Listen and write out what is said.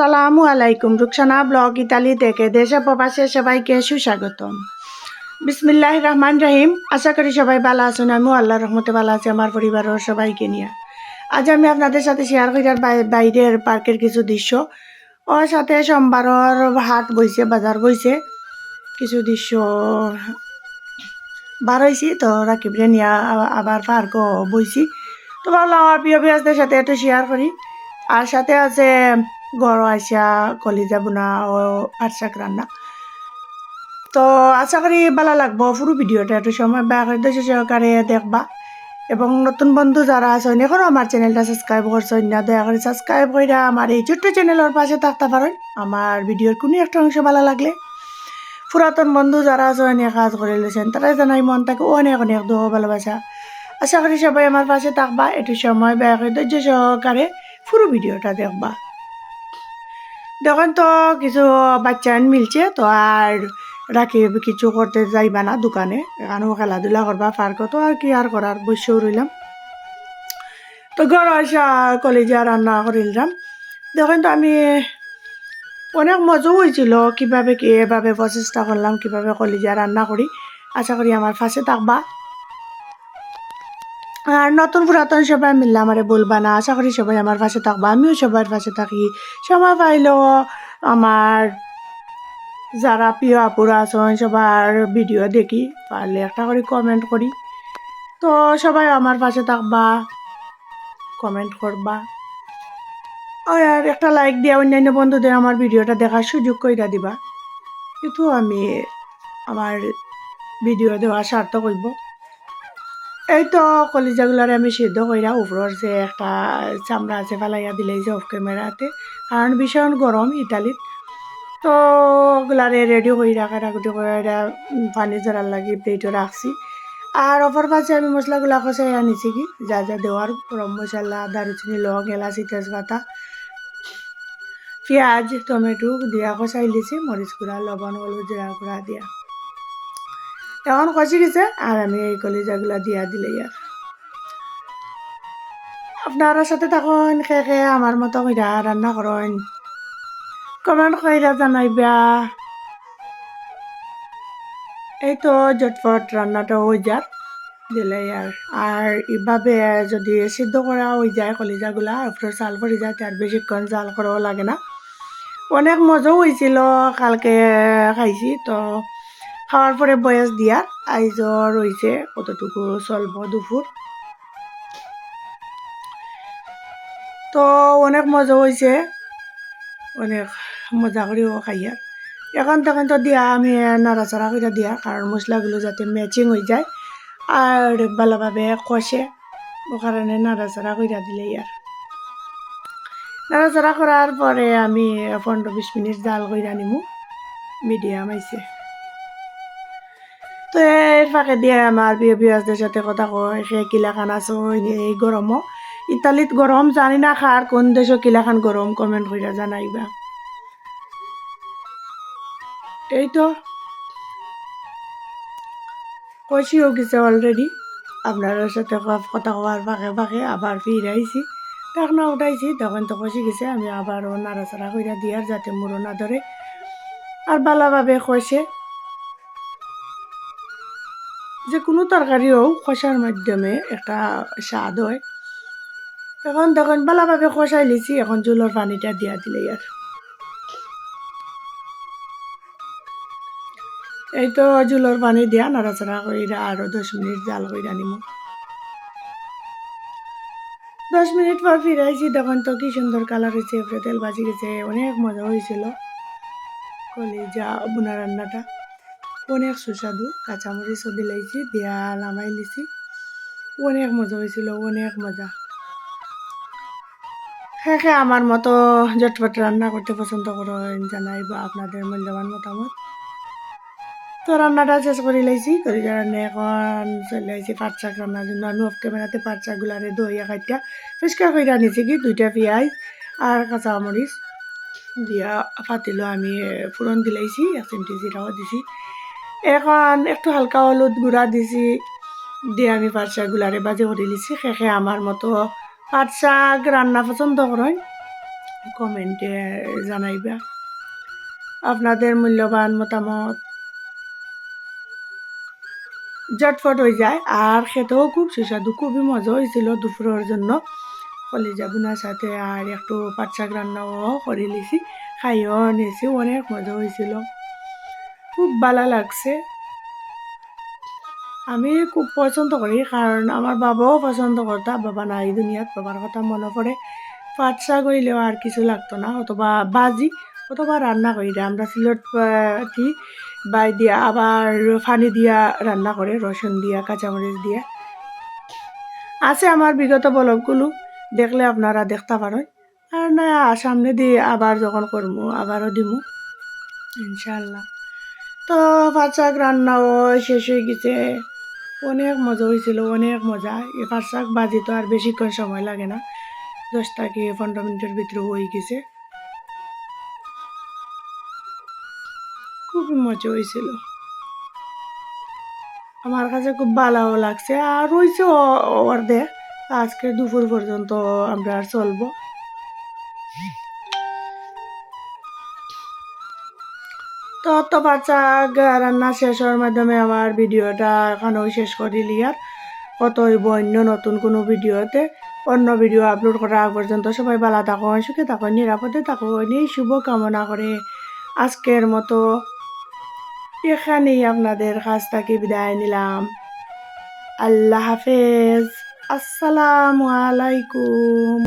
আসসালামু আলাইকুম। Rukhsana blog Italy থেকে দেশে প্রবাসে সবাইকে সুস্বাগতম। বিসমিল্লাহ রহমান রহিম। আশা করি সবাই ভালো আছেন। আমিও আল্লাহ রহমতে ভালো আছি, আমার পরিবারের সবাইকে নিয়ে। আজ আমি আপনাদের সাথে শেয়ার করার বাইরের পার্কের কিছু দৃশ্য। ওর সাথে সোমবারের হাট বইছে, বাজার বইছে। কিছু দৃশ্য বার হয়েছি তো রাকিবরে নিয়ে আবার পার্কও বইছি। তো ভাবলাম আমার প্রিয় বিয়াসদের সাথে একটু শেয়ার করি। আর সাথে আছে গড় আইসা কলিজা বোনা ও পাট শাক রান্না। তো আশা করি ভালো লাগবো পুরো ভিডিওটা, একটু সময় ব্যয় করে ধৈর্য সহকারে দেখবা। এবং নতুন বন্ধু যারা আছেন এখনও আমার চ্যানেলটা সাবস্ক্রাইব করছেন না, দয়া করে সাবস্ক্রাইব করে আমার এই ছোট্ট চ্যানেলের পাশে থাকতে পারেন। আমার ভিডিওর কোনো একটা অংশ ভালো লাগলে। পুরাতন বন্ধু যারা আছেন কাজ করে লেছেন, তারা জানাই মন থেকে অনেক অনেক দোয়া ভালোবাসা। আশা করি সবাই আমার পাশে থাকবা, একটু সময় ব্যয় করে ধৈর্য সহকারে পুরো ভিডিওটা দেখবা। দেখুন তো, কিছু বাচ্চা মিলছে, তো আর রাখি কিছু করতে যাইবা না দোকানে। এখানেও খেলাধুলা করবা পার্ক তো আর কি আর করার, বসেও রইলাম। তো ঘর আসা, কলেজে রান্না করিলাম দেখুন তো, আমি অনেক মজাও হয়েছিল, কীভাবে কি, এভাবে প্রচেষ্টা করলাম, কীভাবে কলেজে রান্না করি। আশা করি আমার পাশে থাকবা। আর নতুন পুরাতন সবাই মিললে আমারে বলবা না। আশা করি সবাই আমার পাশে থাকবা। আমিও সবার পাশে থাকি। সময় পাইলেও আমার যারা প্রিয় আপুরা আছেন, সবার ভিডিও দেখি। পারলে একটা করে কমেন্ট করি। তো সবাই আমার পাশে থাকবা কমেন্ট করবা। আর একটা লাইক দিয়া অন্যান্য বন্ধুদের আমার ভিডিওটা দেখার সুযোগ কইরা দিবা। কিন্তু আমি আমার ভিডিও দেওয়া সার্থক হইব। এই তো কলিজাগুলারে আমি সিদ্ধ কইরা উপরের যে একটা চামড়া আছে ফেলাইয়া দিলেই যে অফ ক্যামেরাতে কারণ ভীষণ গরম ইটালিত তো ওগুলারে রেডি রাখা রাখতে করে পানি জড়ার লাগি প্লেটও রাখছি। আর অপর পাশে আমি মশলাগুলা কষাই আনিছি কি? যা যা দেওয়ার, গরম মশলা, দারুচিনি, লং, এলাচি, তেজপাতা, পেঁয়াজ, টমেটো দিয়া কষাই লিছি মরিচ গুঁড়া, লবণ, হলুদ, জিরা গুঁড়া দিয়া। এখন কষি গেছে আর আমি এই কলিজাগুলা দিয়া দিলে আপনারা সাথে তখন খেয়ে খেয়ে আমার মতো কইরা রান্না করেন। কমেন্ট কইরা জানাইবা। এই তো জটফট রান্নাটা হয়ে যাক, দিলে আর আর এভাবে যদি সিদ্ধ করা হয়ে যায় কলিজাগুলা আপনার চাল পড়ে যায়, তার বেশিক্ষণ জাল করাও লাগে না। অনেক মজাও হয়েছিল কালকে খাইছি, তো খাওয়ার পরে বয়স দিয়া আইজ রয়েছে কতটুকু চলব দুপুর। তো অনেক মজা হয়েছে অনেক মজা করেও খাইয়া। এখন তখন তো দিয়া আমি নাড়াচাড়া করে দিয়া, কারণ মশলাগুলো যাতে ম্যাচিং হয়ে যায় আর ভালোভাবে কষে, ও কারণে নাড়াচাড়া করে দিলে আর। নাড়াচাড়া করার পরে আমি পনেরো বিশ মিনিট জাল করে নিমু, মিডিয়াম আইছে। তো এর ফাঁকে দিয়ে আমার বিয়ে বিয়াসদের সাথে কথা কয় সে কিলাখান আছো এই গরমও ইতালিত গরম জানি না খার কোন দেশও কিলাখান গরম কমেন্ট করে জানাইবা। এই তো কষিও গেছে অলরেডি আপনার সাথে কথা কওয়ার ফাঁকে ফাঁকে আবার ফিরে আইছি টাকনা উঠাইছি, তখন তো কষি গেছে, আমি আবারও নাড়াচাড়া করে দিয়ার যাতে মুড়ো না ধরে আর ভালোভাবে কষে যে কোনো তরকারিও কষার মাধ্যমে একটা স্বাদ হয়। এখন তখন ভালোভাবে কষাই লিছি, এখন জুলোর পানিটা দিয়া দিলে আর এই তো জুলোর পানি দিয়া, নাড়াচাড়া কইরা আরও দশ মিনিট জাল কইরা নিমু দশ মিনিট পর ফিরাইছি তখন তো কি সুন্দর কালার হয়েছে তেল ভাজি গেছে, অনেক মজা হয়েছিল কলিজা বোনা রান্নাটা অনেক সুস্বাদু কাঁচামরিচও দিলাইছি দিয়া নামাই লিছি অনেক মজা হয়েছিল অনেক মজা। হ্যাঁ হ্যাঁ আমার মতো ঝটপট রান্না করতে পছন্দ করেন জানাই বা আপনাদের মূল্যবান মতামত। তো রান্নাটা শেষ করে লাইছি করে রান্না এখন চলে আইছি পাট শাক রান্নার জন্য। আমি অফ ক্যামেরাতে পাট শাকগুলারে দইয়া কাটটা পরিষ্কার করে আনিছি কি, দুইটা পেঁয়াজ আর কাঁচামরিচ দিয়া, পাতিলো আমি ফুরন দিলাইছি এক চিমটি জিরাও দিছি। এখন একটু হালকা হলুদ গুঁড়া দিছি। দিয়ে আমি পাট শাকগুলারে বাজে করে লিছি শেষে আমার মতো পাট শাক রান্না পছন্দ করেন, কমেন্টে জানাইবা। আপনাদের মূল্যবান মতামত জটফট হয়ে যায়। আর খেতেও খুব সুস্বাদু, খুবই মজা হয়েছিল দুপুরের জন্য। কলিজা বুনার সাথে আর একটু পাট শাক রান্নাও করে নিয়েছি খাইও নিয়েছি অনেক মজা হয়েছিল। খুব ভালো লাগছে। আমি খুব পছন্দ করি, কারণ আমার বাবাও পছন্দ করতা। বাবা নাই দুনিয়াত, বাবার কথা মনে পড়ে। পাট শাক হইলেও আর কিছু লাগতো না, অথবা বাজি অথবা রান্না করি আমরা সিলট বাই দিয়া, আবার ফানি দিয়া রান্না করে রসুন দিয়া কাঁচামরিচ দিয়া। আছে আমার বিগত বলকগুলো দেখলে আপনারা দেখতে পারেন। আর না, সামনে দিয়ে আবার যখন করব, আবারও দিমু ইনশাল্লাহ তো শাক রান্নাও শেষ হয়ে গেছে। অনেক মজা হয়েছিল, অনেক মজা। এই শাক বাজি তো আর বেশিক্ষণ সময় লাগে না। দশটা কি পনেরো মিনিটের ভিতরে হয়ে গেছে। খুবই মজা হয়েছিল। আমার কাছে খুব ভালোও লাগছে। আর রয়েছে অর্ধেক আজকে দুপুর পর্যন্ত আমরা আর চলবো। তো তো বাচ্চা রান্না শেষ হওয়ার মাধ্যমে আমার ভিডিওটা এখানেও শেষ করে লিয়ার কত হইব অন্য নতুন কোনো ভিডিওতে। অন্য ভিডিও আপলোড করা আগ পর্যন্ত সবাই ভালো থাকো, সুখে থাকো, নিরাপদে থাকো শুভ কামনা করে আজকের মতো এখানেই আপনাদের কাছ থেকে বিদায় নিলাম। আল্লাহ হাফেজ। আসসালামু আলাইকুম।